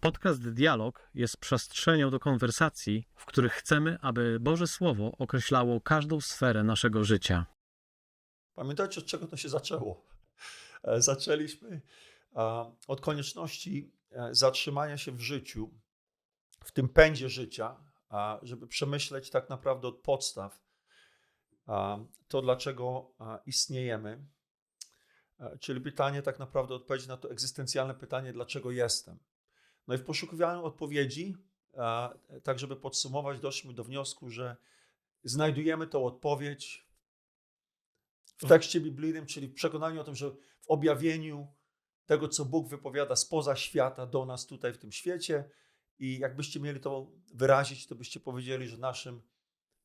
Podcast Dialog jest przestrzenią do konwersacji, w których chcemy, aby Boże Słowo określało każdą sferę naszego życia. Pamiętajcie, od czego to się zaczęło? E, Zaczęliśmy od konieczności e, zatrzymania się w życiu, w tym pędzie życia, żeby przemyśleć tak naprawdę od podstaw to, dlaczego istniejemy. E, Czyli pytanie, tak naprawdę odpowiedź na to egzystencjalne pytanie, dlaczego jestem. No i w poszukiwaniu odpowiedzi, tak żeby podsumować, doszliśmy do wniosku, że znajdujemy tą odpowiedź w tekście biblijnym, czyli w przekonaniu o tym, że w objawieniu tego, co Bóg wypowiada spoza świata do nas tutaj w tym świecie. I jakbyście mieli to wyrazić, to byście powiedzieli, że naszym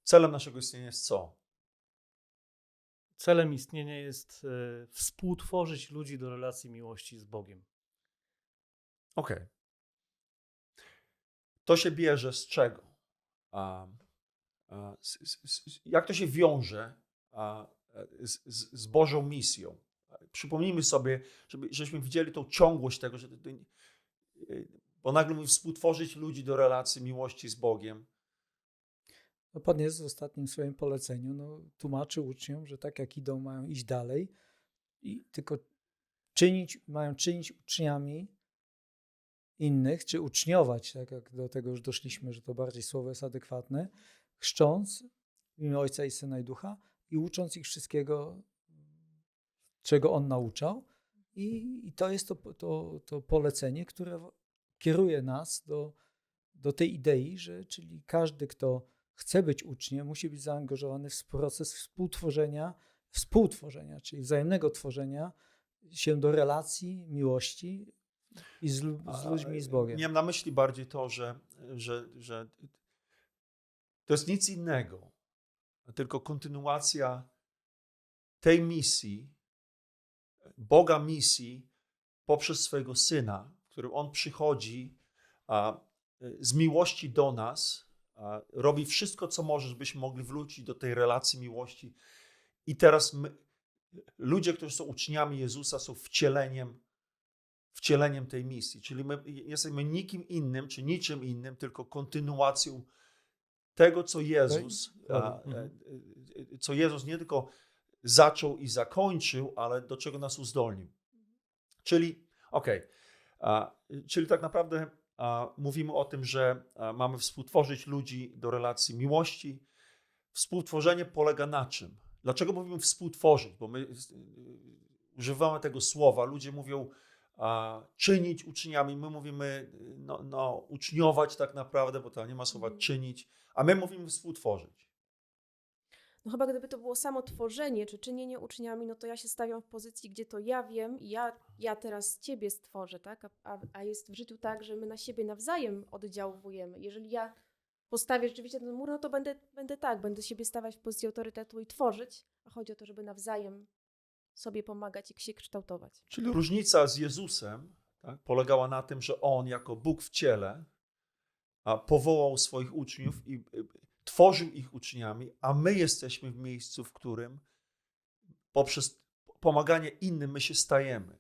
celem naszego istnienia jest co? Celem istnienia jest e, współtworzyć ludzi do relacji miłości z Bogiem. Okej. To się bierze z czego? A, a, z, z, jak to się wiąże a, z, z, z Bożą misją? Przypomnijmy sobie, żeby, żebyśmy widzieli tą ciągłość tego, że to, bo nagle mówi współtworzyć ludzi do relacji miłości z Bogiem. No, Pan Jezus w ostatnim swoim poleceniu no, tłumaczy uczniom, że tak jak idą, mają iść dalej i tylko czynić, mają czynić uczniami innych, czy uczniować, tak jak do tego już doszliśmy, że to bardziej słowo jest adekwatne, chrzcząc w imię Ojca i Syna i Ducha i ucząc ich wszystkiego, czego On nauczał. I, i to jest to, to, to polecenie, które kieruje nas do, do tej idei, że czyli każdy, kto chce być uczniem, musi być zaangażowany w proces współtworzenia, współtworzenia, czyli wzajemnego tworzenia się do relacji, miłości i z, z ludźmi i z Bogiem. Miałem na myśli bardziej to, że, że, że to jest nic innego, tylko kontynuacja tej misji, Boga misji poprzez swojego Syna, w którym On przychodzi a, z miłości do nas, a, robi wszystko, co może, żebyśmy mogli wrócić do tej relacji miłości. I teraz my, ludzie, którzy są uczniami Jezusa, są wcieleniem wcieleniem tej misji. Czyli my jesteśmy nikim innym, czy niczym innym, tylko kontynuacją tego, co Jezus, a, Mhm. e, e, co Jezus nie tylko zaczął i zakończył, ale do czego nas uzdolnił. Czyli, okej, a, czyli tak naprawdę a, mówimy o tym, że a, mamy współtworzyć ludzi do relacji miłości. Współtworzenie polega na czym? Dlaczego mówimy współtworzyć? Bo my używamy tego słowa, ludzie mówią czynić uczniami, my mówimy no, no, uczniować tak naprawdę, bo tam nie ma słowa Mhm. czynić, a my mówimy współtworzyć. No chyba gdyby to było samo tworzenie czy czynienie uczniami, no to ja się stawiam w pozycji, gdzie to ja wiem i ja, ja teraz ciebie stworzę, tak? A, a, a jest w życiu tak, że my na siebie nawzajem oddziałujemy. Jeżeli ja postawię rzeczywiście ten mur, no to będę, będę tak, będę siebie stawiać w pozycji autorytetu i tworzyć, a chodzi o to, żeby nawzajem sobie pomagać i się kształtować. Czyli różnica z Jezusem tak, polegała na tym, że On jako Bóg w ciele a, powołał swoich uczniów i y, tworzył ich uczniami, a my jesteśmy w miejscu, w którym poprzez pomaganie innym my się stajemy.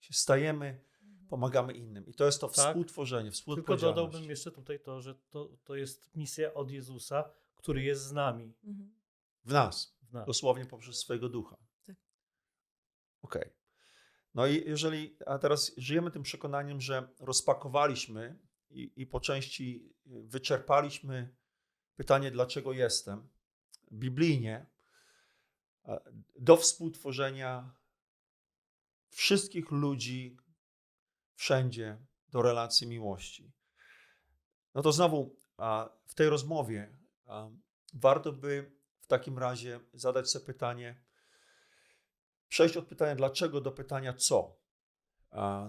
Się stajemy, pomagamy innym. I to jest to Tak. współtworzenie, Tylko współodpowiedzialność. dodałbym jeszcze tutaj to, że to, to jest misja od Jezusa, który jest z nami. Mhm. W nas. W nas. dosłownie poprzez swojego ducha. Okej. No i jeżeli, a teraz żyjemy tym przekonaniem, że rozpakowaliśmy i, i po części wyczerpaliśmy pytanie, dlaczego jestem, biblijnie, do współtworzenia wszystkich ludzi wszędzie do relacji miłości. No to znowu a, w tej rozmowie a, warto by w takim razie zadać sobie pytanie, przejść od pytania dlaczego do pytania co.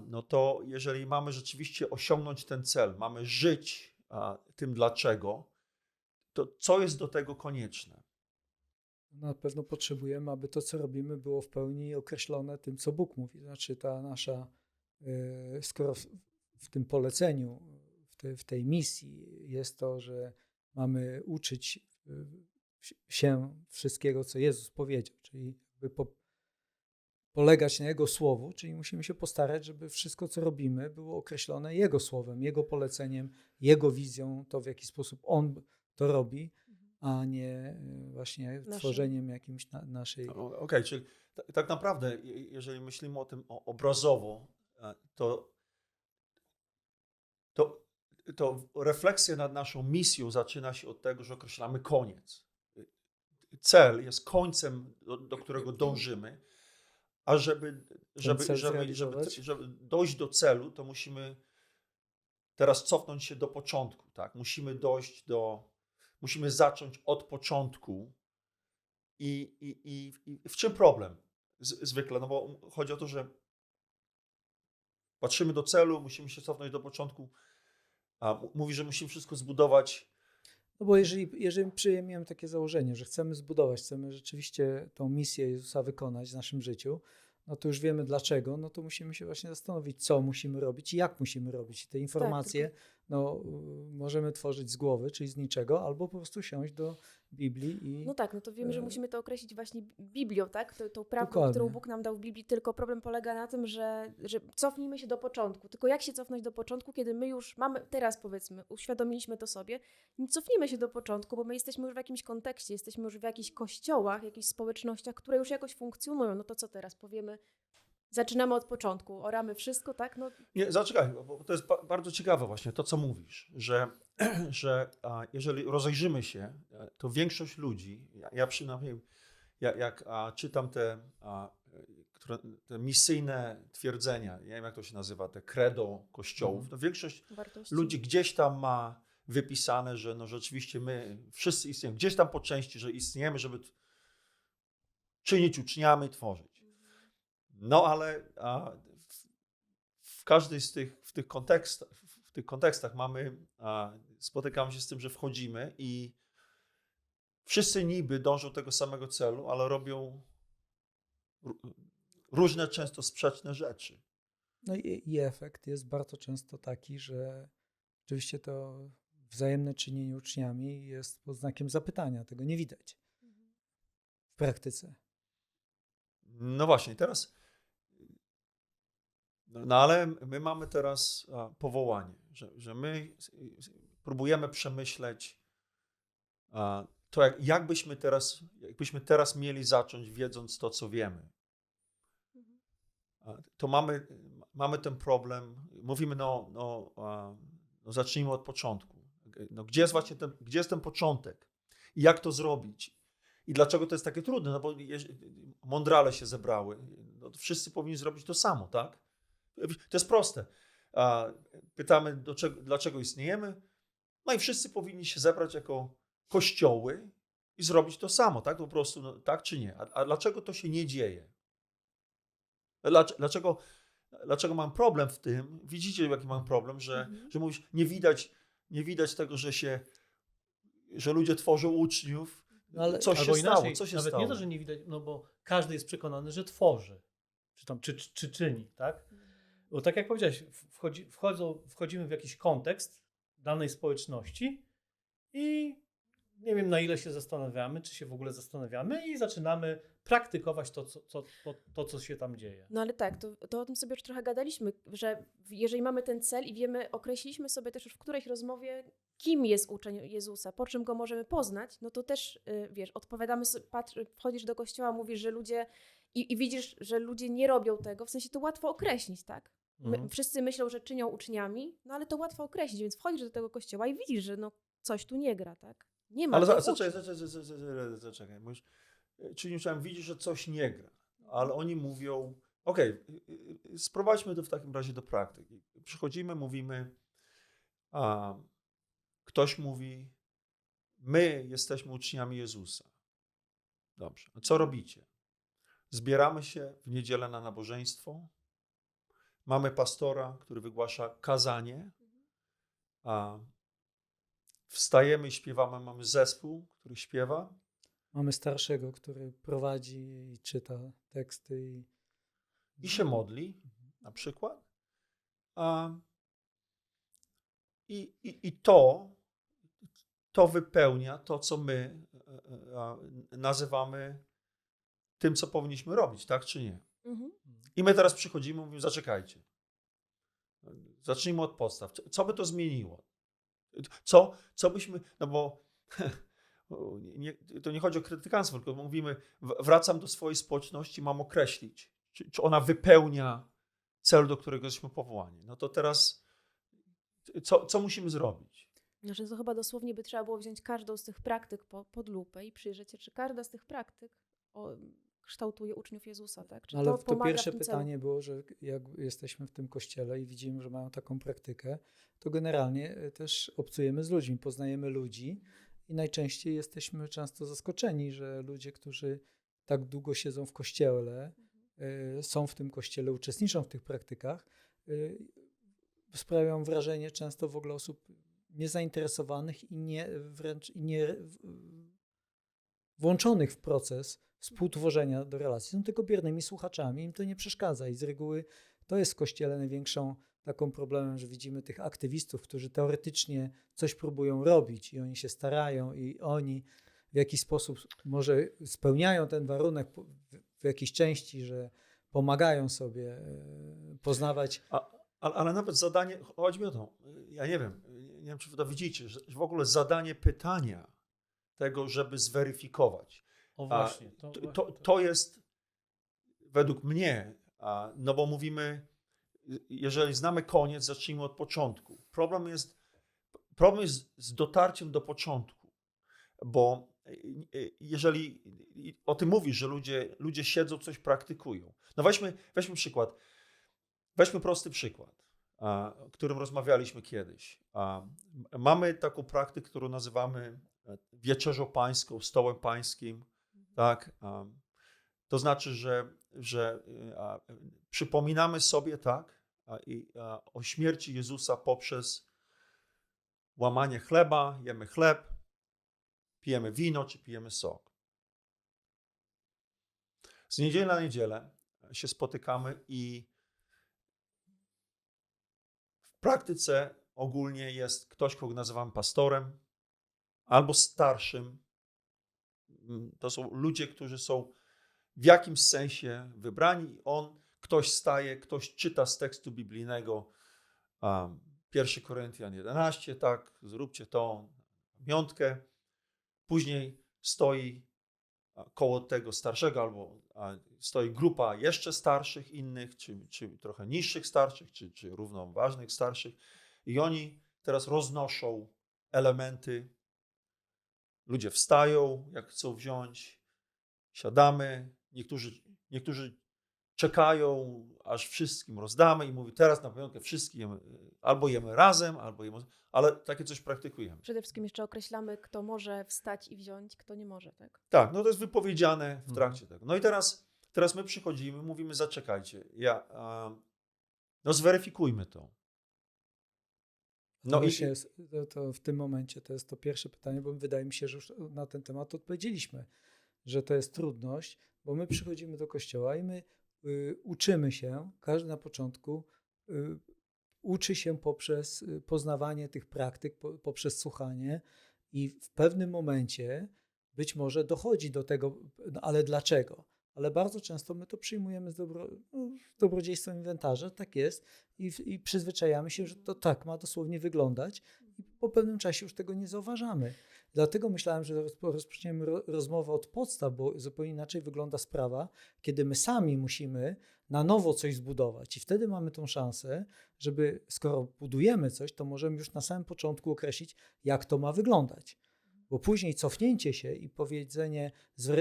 No to jeżeli mamy rzeczywiście osiągnąć ten cel, mamy żyć tym dlaczego, to co jest do tego konieczne? Na pewno potrzebujemy, aby to, co robimy, było w pełni określone tym, co Bóg mówi. Znaczy ta nasza, e, skoro w, tym poleceniu, w tej misji jest to, że mamy uczyć e, się wszystkiego, co Jezus powiedział, czyli jakby po, polegać na Jego słowu, czyli musimy się postarać, żeby wszystko, co robimy, było określone Jego słowem, Jego poleceniem, Jego wizją, to w jaki sposób On to robi, a nie y, właśnie Naszym. tworzeniem jakimś na, naszej. Okej, czyli ta- tak naprawdę, je- jeżeli myślimy o tym obrazowo, e, to, to, to refleksja nad naszą misją zaczyna się od tego, że określamy koniec. Cel jest końcem, do, do którego dążymy, a żeby, żeby, żeby, żeby, żeby dojść do celu, to musimy teraz cofnąć się do początku. Tak? Musimy dojść do, musimy zacząć od początku. I, i, i, i w czym problem? Z, zwykle, no bo chodzi o to, że patrzymy do celu, musimy się cofnąć do początku. A mówi, że musimy wszystko zbudować. No bo jeżeli, jeżeli przyjmiemy takie założenie, że chcemy zbudować, chcemy rzeczywiście tą misję Jezusa wykonać w naszym życiu, no to już wiemy dlaczego, no to musimy się właśnie zastanowić, co musimy robić i jak musimy robić. I te informacje no, możemy tworzyć z głowy, czyli z niczego, albo po prostu siąść do Biblii i No tak, no to wiemy, że E, musimy to określić właśnie Biblią, tak? Tą, tą prawdą, Dokładnie. którą Bóg nam dał w Biblii, tylko problem polega na tym, że, że cofnijmy się do początku. Tylko jak się cofnąć do początku, kiedy my już mamy, teraz powiedzmy, uświadomiliśmy to sobie, nie cofnijmy się do początku, bo my jesteśmy już w jakimś kontekście, jesteśmy już w jakichś kościołach, jakichś społecznościach, które już jakoś funkcjonują. No to co teraz powiemy? Zaczynamy od początku, oramy wszystko, tak? No Nie, zaczekaj, bo- to jest ba- bardzo ciekawe właśnie to, co mówisz, że, że jeżeli rozejrzymy się, e, to większość ludzi, ja, ja przynajmniej jak, jak a, czytam te, które, te misyjne twierdzenia, nie wiem jak to się nazywa, te credo kościołów, to większość wartości. ludzi gdzieś tam ma wypisane, że no rzeczywiście my wszyscy istniejemy, gdzieś tam po części, że istniejemy, żeby czynić uczniami, tworzyć. No ale a, w, w każdej z tych, w tych, kontekstach, w tych kontekstach mamy, a, spotykamy się z tym, że wchodzimy i wszyscy niby dążą do tego samego celu, ale robią ró- różne, często sprzeczne rzeczy. No i, i efekt jest bardzo często taki, że oczywiście to wzajemne czynienie uczniami jest pod znakiem zapytania. Tego nie widać w praktyce. No właśnie, teraz. No, ale my mamy teraz powołanie, że, że my próbujemy przemyśleć to, jak, jak byśmy teraz, jakbyśmy teraz mieli zacząć, wiedząc to, co wiemy. Mhm. To mamy, mamy ten problem. Mówimy, no, no, no zacznijmy od początku. No, gdzie jest właśnie ten, gdzie jest ten początek? I jak to zrobić? I dlaczego to jest takie trudne? No bo mądrale się zebrały. No wszyscy powinni zrobić to samo, tak? To jest proste. Pytamy, czego, dlaczego istniejemy? No i wszyscy powinni się zebrać jako kościoły i zrobić to samo, tak? Po prostu, no, tak czy nie? A, a dlaczego to się nie dzieje? Dlaczego, dlaczego, mam problem w tym? Widzicie, jaki mam problem, że, Mhm. że mówisz, nie widać, nie widać tego, że się, że ludzie tworzą uczniów. No ale- Coś się inaczej, stało, co się nawet stało? nie to, że nie widać, no bo każdy jest przekonany, że tworzy, czy tam, czy, czy, czy czyni, tak? Bo tak jak powiedziałeś, wchodzi, wchodzą, wchodzimy w jakiś kontekst danej społeczności i nie wiem na ile się zastanawiamy, czy się w ogóle zastanawiamy i zaczynamy praktykować to, co, co, to, to, co się tam dzieje. No ale tak, to, to o tym sobie już trochę gadaliśmy, że jeżeli mamy ten cel i wiemy, określiliśmy sobie też już w którejś rozmowie, kim jest uczeń Jezusa, po czym go możemy poznać, no to też, y, wiesz, odpowiadamy, patrz, wchodzisz do kościoła, mówisz, że ludzie i, i widzisz, że ludzie nie robią tego, w sensie to łatwo określić, tak? My, Mhm. Wszyscy myślą, że czynią uczniami, no ale to łatwo określić, więc wchodzisz do tego kościoła i widzisz, że no coś tu nie gra, tak? Nie ma Ale zaczekaj, zaczekaj, zaczekaj, zaczekaj. Mówisz, Czyli widzieć, że coś nie gra, ale oni mówią, okej, y, y, sprowadźmy to w takim razie do praktyki. Przychodzimy, mówimy, a ktoś mówi, my jesteśmy uczniami Jezusa. Dobrze, a co robicie? Zbieramy się w niedzielę na nabożeństwo, mamy pastora, który wygłasza kazanie, a wstajemy i śpiewamy, mamy zespół, który śpiewa, Mamy starszego, który prowadzi i czyta teksty. I, i się modli, na przykład. A, i, i, I to, to wypełnia to, co my e, e, nazywamy tym, co powinniśmy robić, tak czy nie? Mhm. I my teraz przychodzimy, mówimy, zaczekajcie. Zacznijmy od podstaw. Co- by to zmieniło? Co, co byśmy, no bo nie, to nie chodzi o krytykanstwo, tylko mówimy, wracam do swojej społeczności, mam określić, czy, czy ona wypełnia cel, do którego jesteśmy powołani. No to teraz co, co musimy zrobić? Znaczy to chyba dosłownie by trzeba było wziąć każdą z tych praktyk po, pod lupę i przyjrzeć się, czy każda z tych praktyk o, kształtuje uczniów Jezusa, tak? Czy Ale to, to, pierwsze pytanie było, że jak jesteśmy w tym kościele i widzimy, że mają taką praktykę, to generalnie e, też obcujemy z ludźmi, poznajemy ludzi i najczęściej jesteśmy często zaskoczeni, że ludzie, którzy tak długo siedzą w kościele, e, są w tym kościele, uczestniczą w tych praktykach, e, sprawiają wrażenie często w ogóle osób niezainteresowanych i nie wręcz i nie włączonych w proces współtworzenia do relacji. Są tylko biernymi słuchaczami, im to nie przeszkadza i z reguły to jest w kościele największą taką problemem, że widzimy tych aktywistów, którzy teoretycznie coś próbują robić i oni się starają i oni w jakiś sposób może spełniają ten warunek w- jakiejś części, że pomagają sobie e, poznawać A, ale, ale nawet zadanie, chodzi mi o to, ja nie wiem, nie wiem, czy to widzicie, że w ogóle zadanie pytania tego, żeby zweryfikować. O właśnie. To, To, to, to jest według mnie, a, no bo mówimy, jeżeli znamy koniec, zacznijmy od początku. Problem jest, problem jest z dotarciem do początku, bo y, jeżeli o tym mówisz, że ludzie, ludzie siedzą, coś praktykują. No weźmy, weźmy przykład. Weźmy prosty przykład, a, o którym rozmawialiśmy kiedyś. A, mamy taką praktykę, którą nazywamy e, wieczerzą pańską, stołem pańskim. Tak? A, to znaczy, że, że a, przypominamy sobie tak o śmierci Jezusa poprzez łamanie chleba, jemy chleb, pijemy wino czy pijemy sok. Z niedzieli na niedzielę się spotykamy i w praktyce ogólnie jest ktoś, kogo nazywamy pastorem albo starszym. Mm, To są ludzie, którzy są w jakimś sensie wybrani. On, ktoś staje, ktoś czyta z tekstu biblijnego. Um, 1 Koryntian 11, tak, zróbcie to, piątkę. Później stoi koło tego starszego, albo stoi grupa jeszcze starszych innych, czy, czy trochę niższych starszych, czy, czy równoważnych starszych. I oni teraz roznoszą elementy. Ludzie wstają, jak chcą wziąć, siadamy. Niektórzy, niektórzy czekają, aż wszystkim rozdamy i mówi teraz na pamiątkę wszystkim jemy, albo jemy razem, albo jemy, ale takie coś praktykujemy. Przede wszystkim jeszcze określamy, kto może wstać i wziąć, kto nie może, tak? Tak, no to jest wypowiedziane w Mhm. trakcie tego. No i teraz, teraz my przychodzimy, mówimy, zaczekajcie, ja, no zweryfikujmy to. No i- jest, to, to w tym momencie to jest to pierwsze pytanie, bo wydaje mi się, że już na ten temat odpowiedzieliśmy, że to jest trudność, bo my przychodzimy do kościoła i my y, uczymy się, każdy na początku y, uczy się poprzez y, poznawanie tych praktyk, po, poprzez słuchanie i w pewnym momencie być może dochodzi do tego, no ale dlaczego? Ale bardzo często my to przyjmujemy z dobro, no, dobrodziejstwem inwentarza, tak jest, i, i przyzwyczajamy się, że to tak ma dosłownie wyglądać i po pewnym czasie już tego nie zauważamy. Dlatego myślałem, że roz- rozpoczniemy ro, rozmowę od podstaw, bo zupełnie inaczej wygląda sprawa, kiedy my sami musimy na nowo coś zbudować i wtedy mamy tą szansę, żeby skoro budujemy coś, to możemy już na samym początku określić, jak to ma wyglądać. Bo później cofnięcie się i powiedzenie,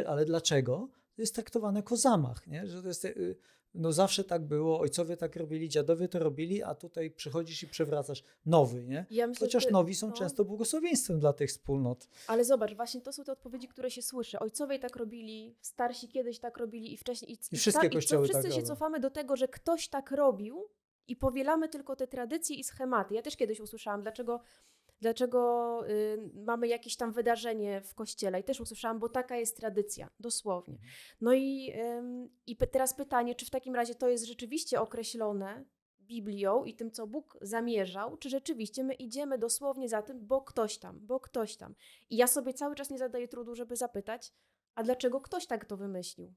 ale dlaczego, jest traktowane jako zamach, nie? że to jest, y, no zawsze tak było, ojcowie tak robili, dziadowie to robili, a tutaj przychodzisz i przewracasz nowy, nie? Ja myślę, Chociaż nowi są no. często błogosławieństwem dla tych wspólnot. Ale zobacz, właśnie to są te odpowiedzi, które się słyszy. Ojcowie tak robili, starsi kiedyś tak robili i wcześniej. I, I wszystkie i kościoły wszyscy tak się robią. cofamy do tego, że ktoś tak robił i powielamy tylko te tradycje i schematy. Ja też kiedyś usłyszałam, dlaczego, dlaczego y, mamy jakieś tam wydarzenie w kościele i też usłyszałam, bo taka jest tradycja, dosłownie. No i, ym, i teraz pytanie, czy w takim razie to jest rzeczywiście określone Biblią i tym, co Bóg zamierzał, czy rzeczywiście my idziemy dosłownie za tym, bo ktoś tam, bo ktoś tam. I ja sobie cały czas nie zadaję trudu, żeby zapytać, a dlaczego ktoś tak to wymyślił?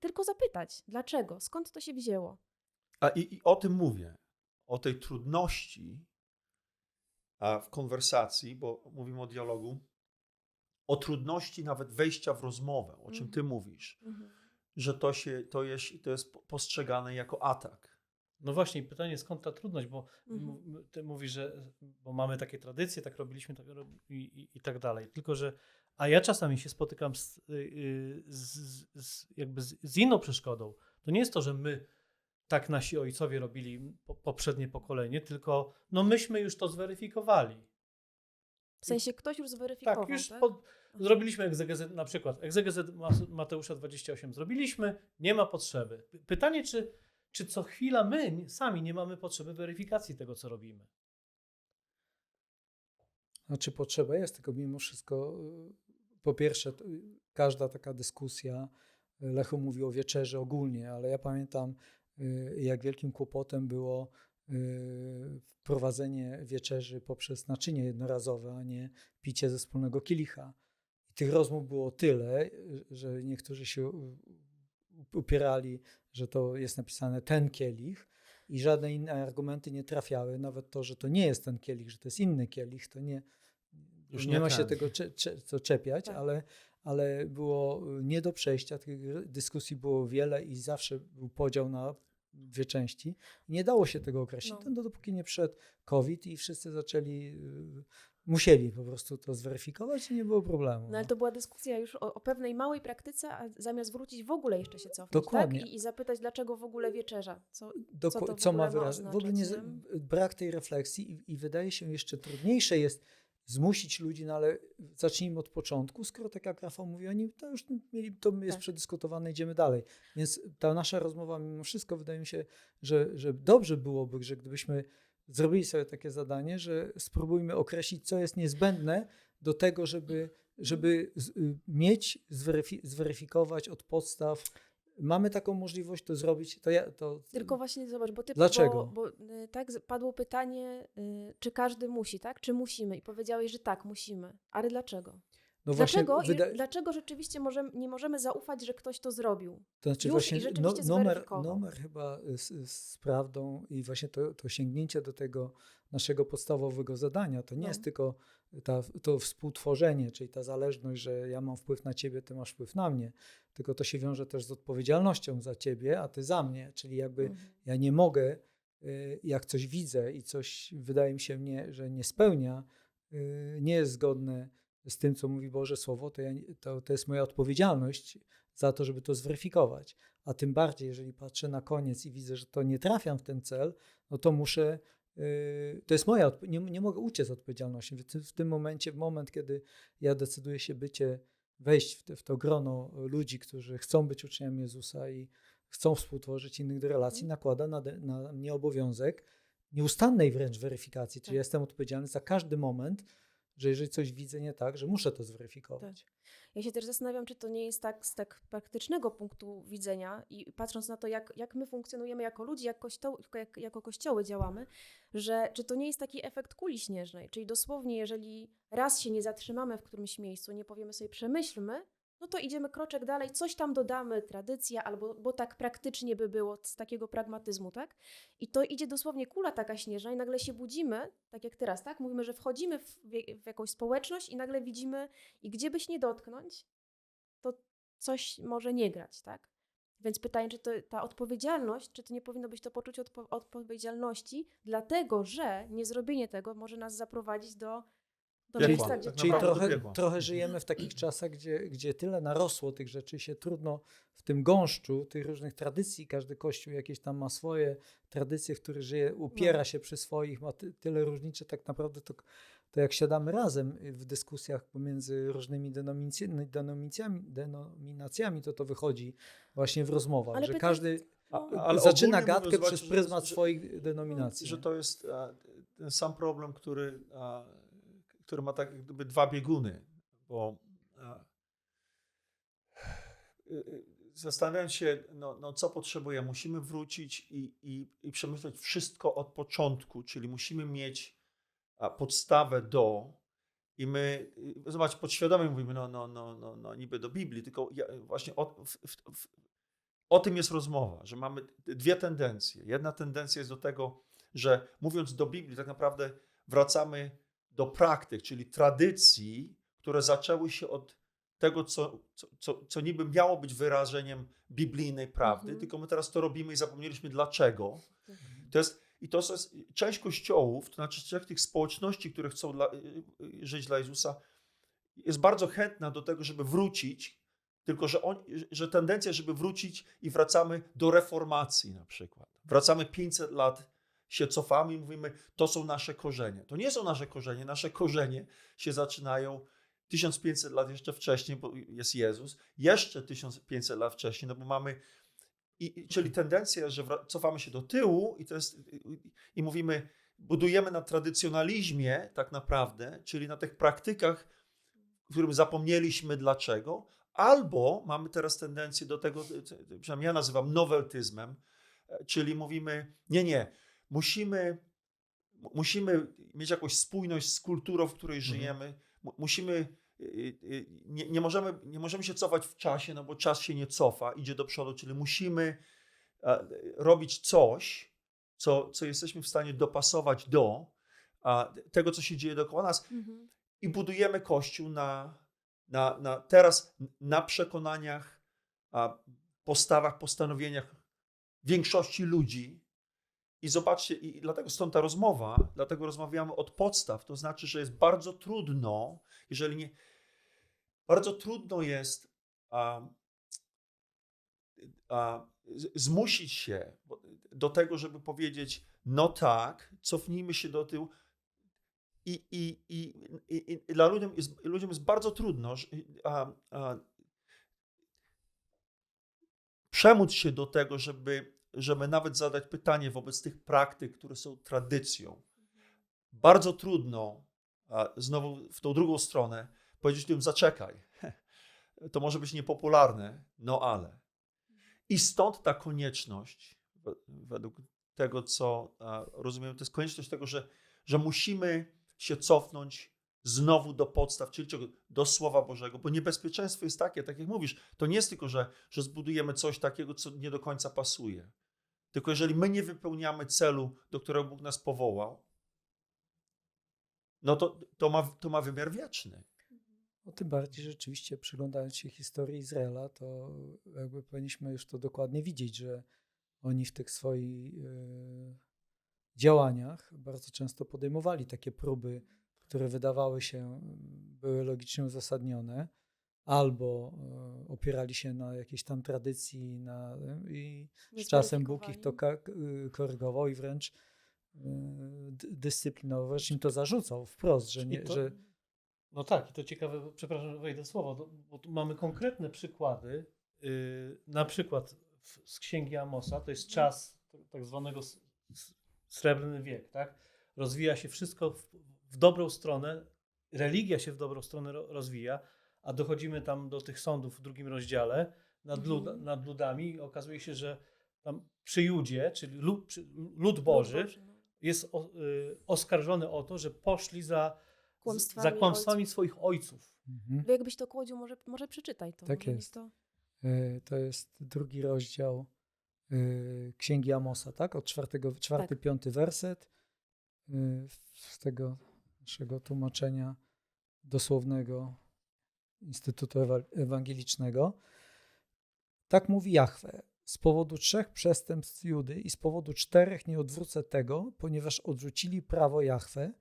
tylko zapytać, dlaczego, skąd to się wzięło. A i, i o tym mówię, o tej trudności w konwersacji, bo mówimy o dialogu, o trudności nawet wejścia w rozmowę, o czym ty mówisz, że to, się, to, jest, to jest postrzegane jako atak. No właśnie, pytanie skąd ta trudność, bo Mhm. ty mówisz, że bo mamy takie tradycje, tak robiliśmy tak rob- i, i, i tak dalej. Tylko, że a ja czasami się spotykam z, y, y, z, z, jakby z, z inną przeszkodą. To nie jest to, że my tak nasi ojcowie robili po, poprzednie pokolenie, tylko no myśmy już to zweryfikowali. W sensie ktoś już zweryfikował, Tak, już tak? pod, zrobiliśmy egzegezę, na przykład egzegezę Mateusza 28 zrobiliśmy, nie ma potrzeby. Pytanie, czy, czy co chwila my sami nie mamy potrzeby weryfikacji tego, co robimy. Znaczy potrzeba jest, tylko mimo wszystko, y, po pierwsze, to, y, każda taka dyskusja, Lechu mówi o wieczerzy ogólnie, ale ja pamiętam, jak wielkim kłopotem było y, wprowadzenie wieczerzy poprzez naczynie jednorazowe, a nie picie ze wspólnego kielicha. I tych rozmów było tyle, y, że niektórzy się upierali, że to jest napisane ten kielich, i żadne inne argumenty nie trafiały. Nawet to, że to nie jest ten kielich, że to jest inny kielich, to nie, Już nie, nie ma się tego cze, cze, co czepiać, Tak. ale, ale było y, nie do przejścia. Tych dyskusji było wiele i zawsze był podział na dwie części. Nie dało się tego określić, No. no. dopóki nie przyszedł COVID i wszyscy zaczęli, y, musieli po prostu to zweryfikować i nie było problemu. No ale no. to była dyskusja już o, o pewnej małej praktyce, a zamiast wrócić w ogóle jeszcze się cofnąć, Dokładnie. tak? I, I zapytać, dlaczego w ogóle wieczerza. Co, co co ma ma wyrazić. W ogóle nie, brak tej refleksji i, i wydaje się jeszcze trudniejsze jest zmusić ludzi, no ale zacznijmy od początku, skoro tak jak Rafał mówi, oni to już mieli, to jest Tak. przedyskutowane, idziemy dalej. Więc ta nasza rozmowa mimo wszystko wydaje mi się, że, że dobrze byłoby, że gdybyśmy zrobili sobie takie zadanie, że spróbujmy określić, co jest niezbędne do tego, żeby, żeby z, y, mieć, zweryfi- zweryfikować od podstaw. Mamy taką możliwość to zrobić, to ja to. Tylko właśnie zobacz, bo ty Dlaczego? Bo, bo y, tak padło pytanie, y, czy każdy musi, tak? Czy musimy? I powiedziałeś, że tak, musimy. Ale dlaczego? No właśnie dlaczego, wyda- i, dlaczego rzeczywiście możemy, nie możemy zaufać, że ktoś to zrobił? To znaczy Już właśnie no, numer, numer chyba z, z prawdą i właśnie to, to sięgnięcie do tego naszego podstawowego zadania, to nie No. jest tylko ta, to współtworzenie, czyli ta zależność, że ja mam wpływ na ciebie, ty masz wpływ na mnie, tylko to się wiąże też z odpowiedzialnością za ciebie, a ty za mnie, czyli jakby Mhm. ja nie mogę, y, jak coś widzę i coś wydaje mi się mnie, że nie spełnia, y, nie jest zgodne z tym, co mówi Boże Słowo, to, ja, to, to jest moja odpowiedzialność za to, żeby to zweryfikować. A tym bardziej, jeżeli patrzę na koniec i widzę, że to nie trafiam w ten cel, no to muszę, y, to jest moja, nie, nie mogę uciec od odpowiedzialności. W, tym- w tym momencie, w moment, kiedy ja decyduję się bycie, wejść w, te, w to grono ludzi, którzy chcą być uczniami Jezusa i chcą współtworzyć innych do relacji, nakłada na, de- na mnie obowiązek nieustannej wręcz weryfikacji, czyli Tak. jestem odpowiedzialny za każdy moment, że jeżeli coś widzę nie tak, że muszę to zweryfikować. Ja się też zastanawiam, czy to nie jest tak z tak praktycznego punktu widzenia i patrząc na to, jak, jak my funkcjonujemy jako ludzie, jak, kościoł, jak, jako kościoły działamy, że czy to nie jest taki efekt kuli śnieżnej, czyli dosłownie, jeżeli raz się nie zatrzymamy w którymś miejscu, nie powiemy sobie przemyślmy, no to idziemy kroczek dalej, coś tam dodamy, tradycja, albo bo tak praktycznie by było z takiego pragmatyzmu, tak? I to idzie dosłownie kula taka śnieżna i nagle się budzimy, tak jak teraz, tak? Mówimy, że wchodzimy w, w jakąś społeczność i nagle widzimy, i gdzie byś nie dotknąć, to coś może nie grać, tak? Więc pytanie, czy to, ta odpowiedzialność, czy to nie powinno być to poczucie odpo- odpowiedzialności, dlatego że niezrobienie tego może nas zaprowadzić do, do Piekła. miejsca, gdzie Tak Czyli do trochę, trochę żyjemy w takich czasach, gdzie, gdzie tyle narosło tych rzeczy, się trudno w tym gąszczu tych różnych tradycji, każdy kościół jakieś tam ma swoje tradycje, w których żyje, upiera No. się przy swoich, ma ty, tyle różnicze, tak naprawdę to, to jak siadamy razem w dyskusjach pomiędzy różnymi denominacjami, denominacjami, to to wychodzi właśnie w rozmowach, Ale że każdy A- ale zaczyna gadkę przez pryzmat że- swoich denominacji. Że to jest e, ten sam problem, który, e, który ma tak jak gdyby dwa bieguny, bo e, e, zastanawiając się, no, no co potrzebuje, musimy wrócić i, i, i przemyśleć wszystko od początku, czyli musimy mieć podstawę do i my, zobacz, podświadomie mówimy, no, no, no, no, no niby do Biblii, tylko ja, właśnie w, w, w, o tym jest rozmowa, że mamy dwie tendencje. Jedna tendencja jest do tego, że mówiąc do Biblii, tak naprawdę wracamy do praktyk, czyli tradycji, które zaczęły się od tego, co, co, co, co niby miało być wyrażeniem biblijnej prawdy, Mhm. tylko my teraz to robimy i zapomnieliśmy dlaczego. To jest, I to jest część kościołów, to znaczy część tych społeczności, które chcą dla, y, y, żyć dla Jezusa, jest bardzo chętna do tego, żeby wrócić, tylko że, on, że tendencja, żeby wrócić i wracamy do reformacji na przykład. Wracamy 500 lat, się cofamy i mówimy, to są nasze korzenie. To nie są nasze korzenie, nasze korzenie się zaczynają 1500 lat jeszcze wcześniej, bo jest Jezus, jeszcze 1500 lat wcześniej, no bo mamy i, czyli tendencja, że cofamy się do tyłu i to jest i, mówimy, budujemy na tradycjonalizmie tak naprawdę, czyli na tych praktykach, w którym zapomnieliśmy dlaczego, albo mamy teraz tendencję do tego, przynajmniej ja nazywam noweltyzmem, e, czyli mówimy, nie, nie, musimy, musimy mieć jakąś spójność z kulturą, w której żyjemy, mu- musimy y, y, nie, nie, możemy, nie możemy się cofać w czasie, no bo czas się nie cofa, idzie do przodu, czyli musimy robić coś, co, co jesteśmy w stanie dopasować do tego, co się dzieje dookoła nas Mhm. i budujemy Kościół na, na, na teraz na przekonaniach, postawach, postanowieniach większości ludzi. I zobaczcie, i dlatego stąd ta rozmowa, dlatego rozmawiamy od podstaw. To znaczy, że jest bardzo trudno, jeżeli nie. Bardzo trudno jest a, a, zmusić się do tego, żeby powiedzieć: No tak, cofnijmy się do tyłu. I, i, i, i, i dla ludziom jest, ludziom jest bardzo trudno a, a, przemóc się do tego, żeby, żeby nawet zadać pytanie wobec tych praktyk, które są tradycją. Bardzo trudno, znowu w tą drugą stronę, powiedzieć tym zaczekaj. To może być niepopularne, no ale. I stąd ta konieczność, we- według tego, co rozumiem, to jest konieczność tego, że, że musimy się cofnąć znowu do podstaw, czyli do Słowa Bożego, bo niebezpieczeństwo jest takie, tak jak mówisz, to nie jest tylko, że, że zbudujemy coś takiego, co nie do końca pasuje. Tylko jeżeli my nie wypełniamy celu, do którego Bóg nas powołał, no to, to, ma, to ma wymiar wieczny. No tym bardziej rzeczywiście przyglądając się historii Izraela, to jakby powinniśmy już to dokładnie widzieć, że oni w tych swoich e, działaniach bardzo często podejmowali takie próby, które wydawały się były logicznie uzasadnione, albo e, opierali się na jakiejś tam tradycji na, i z czasem Bóg ich to y, korygował i wręcz y, dy- dyscyplinował, wręcz im to zarzucał wprost, że, nie, to- że No tak, i to ciekawe, przepraszam, wejdę słowo, bo- bo tu mamy konkretne przykłady, yy, na przykład z Księgi Amosa, to jest czas tak zwanego srebrny wiek, tak? Rozwija się wszystko w, w dobrą stronę, religia się w dobrą stronę ro, rozwija, a dochodzimy tam do tych sądów w drugim rozdziale nad, Mhm. lud, nad ludami i okazuje się, że tam przy Judzie, czyli lud, przy, lud Boży, no. jest o, y, oskarżony o to, że poszli za Kłamstwami za kłamstwami ojców. swoich ojców. mhm. Jakbyś to kłodził, może, może przeczytaj to. Tak jest. To... Y, To jest drugi rozdział y, Księgi Amosa, tak? Od czwartego, czwarty, Tak. piąty werset y, z tego naszego tłumaczenia dosłownego Instytutu Ewa- Ewangelicznego. Tak mówi Jahwe. Z powodu trzech przestępstw Judy i z powodu czterech nie odwrócę tego, ponieważ odrzucili prawo Jahwe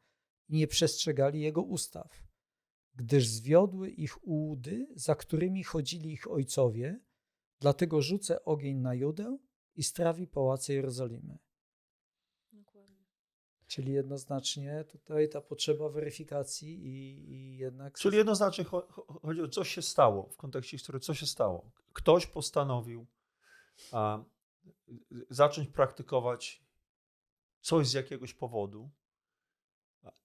i nie przestrzegali jego ustaw gdyż zwiodły ich ułudy, za którymi chodzili ich ojcowie, dlatego rzucę ogień na Judę i strawi pałace Jerozolimy. Czyli jednoznacznie tutaj ta potrzeba weryfikacji i, i jednak. Czyli jednoznacznie cho- cho- chodzi o coś się stało w kontekście historii, co się stało. Ktoś postanowił a, zacząć praktykować coś z jakiegoś powodu,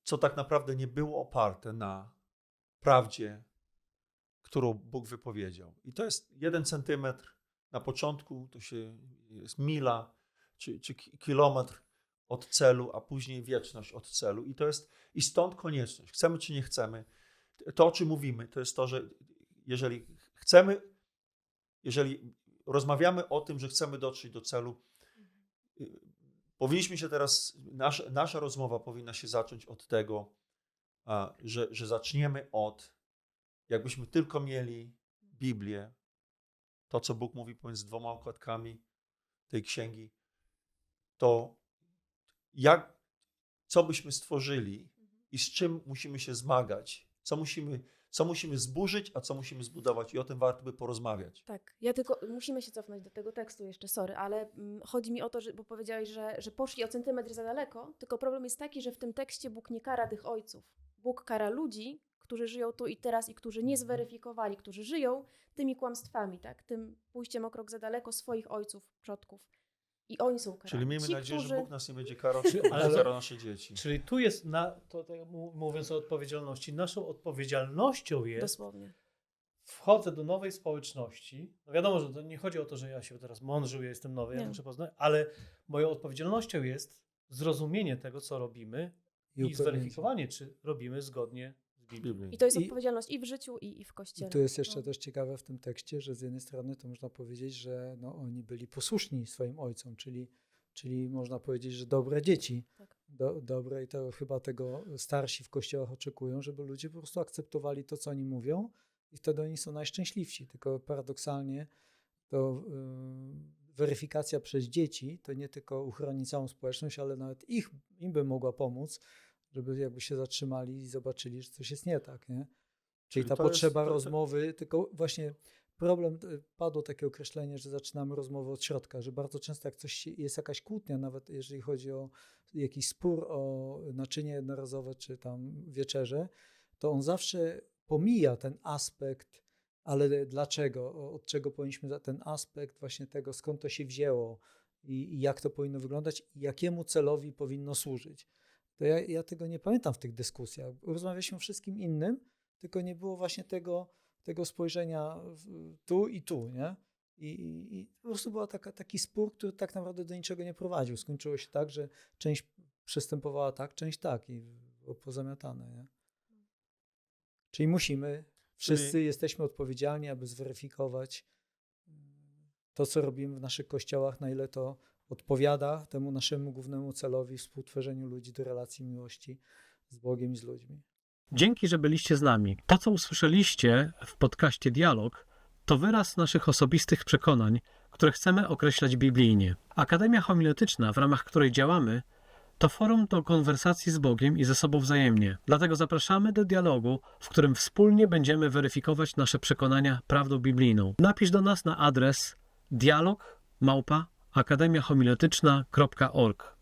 co tak naprawdę nie było oparte na prawdzie, którą Bóg wypowiedział. I to jest jeden centymetr na początku, to się jest mila czy, czy ki- kilometr od celu, a później wieczność od celu. I to jest i stąd konieczność. Chcemy czy nie chcemy, to o czym mówimy, to jest to, że jeżeli chcemy, jeżeli rozmawiamy o tym, że chcemy dotrzeć do celu. Y, Powinniśmy się teraz, nasza, nasza rozmowa powinna się zacząć od tego, że, że zaczniemy od, jakbyśmy tylko mieli Biblię, to co Bóg mówi pomiędzy dwoma okładkami tej księgi, to jak, co byśmy stworzyli i z czym musimy się zmagać, co musimy, co musimy zburzyć, a co musimy zbudować i o tym warto by porozmawiać. Tak, ja tylko musimy się cofnąć do tego tekstu jeszcze, sorry, ale mm, chodzi mi o to, że, bo powiedziałeś, że, że poszli o centymetr za daleko, tylko problem jest taki, że w tym tekście Bóg nie kara tych ojców. Bóg kara ludzi, którzy żyją tu i teraz i którzy nie zweryfikowali, którzy żyją tymi kłamstwami, tak? Tym pójściem o krok za daleko swoich ojców, przodków. I oni są karani. Czyli miejmy Ci, nadzieję, którzy... że Bóg nas nie będzie karał, ale- karał nasze dzieci. Czyli tu jest, na, to, to mu- mówiąc o odpowiedzialności, naszą odpowiedzialnością jest Dosłownie. wchodzę do nowej społeczności. No wiadomo, że to nie chodzi o to, że ja się teraz mądrzył, ja jestem nowy, ja Nie. muszę poznać, ale moją odpowiedzialnością jest zrozumienie tego, co robimy i, się. zweryfikowanie, czy robimy zgodnie. Biblii. I to jest I- odpowiedzialność i w życiu, i, i w kościele. I tu jest jeszcze No. też ciekawe w tym tekście, że z jednej strony to można powiedzieć, że no, oni byli posłuszni swoim ojcom, czyli, czyli można powiedzieć, że dobre dzieci. Tak. Do, dobre i to chyba tego starsi w kościołach oczekują, żeby ludzie po prostu akceptowali to, co oni mówią i wtedy oni są najszczęśliwsi. Tylko paradoksalnie to y, weryfikacja przez dzieci to nie tylko uchroni całą społeczność, ale nawet ich, im by mogła pomóc, żeby jakby się zatrzymali i zobaczyli, że coś jest nie tak, nie? Czyli, Czyli ta jest- potrzeba to- to- rozmowy, tylko właśnie problem, y, padło takie określenie, że zaczynamy rozmowę od środka, że bardzo często jak coś jest jakaś kłótnia, nawet jeżeli chodzi o jakiś spór o naczynie jednorazowe czy tam wieczerze, to on zawsze pomija ten aspekt, ale dlaczego, od czego powinniśmy, ten aspekt właśnie tego, skąd to się wzięło i, i jak to powinno wyglądać i jakiemu celowi powinno służyć. To ja, ja tego nie pamiętam w tych dyskusjach. Rozmawialiśmy o wszystkim innym, tylko nie było właśnie tego, tego spojrzenia tu i tu, nie? I, i, I po prostu był taki spór, który tak naprawdę do niczego nie prowadził. Skończyło się tak, że część przystępowała tak, część tak i było pozamiatane, nie? Czyli musimy, wszyscy Czyli- jesteśmy odpowiedzialni, aby zweryfikować to, co robimy w naszych kościołach, na ile to odpowiada temu naszemu głównemu celowi współtworzeniu ludzi do relacji miłości z Bogiem i z ludźmi. Dzięki, że byliście z nami. To, co usłyszeliście w podcaście Dialog, to wyraz naszych osobistych przekonań, które chcemy określać biblijnie. Akademia Homiletyczna, w ramach której działamy, to forum do konwersacji z Bogiem i ze sobą wzajemnie. Dlatego zapraszamy do dialogu, w którym wspólnie będziemy weryfikować nasze przekonania prawdą biblijną. Napisz do nas na adres dialog małpa akademiahomiletyczna.org.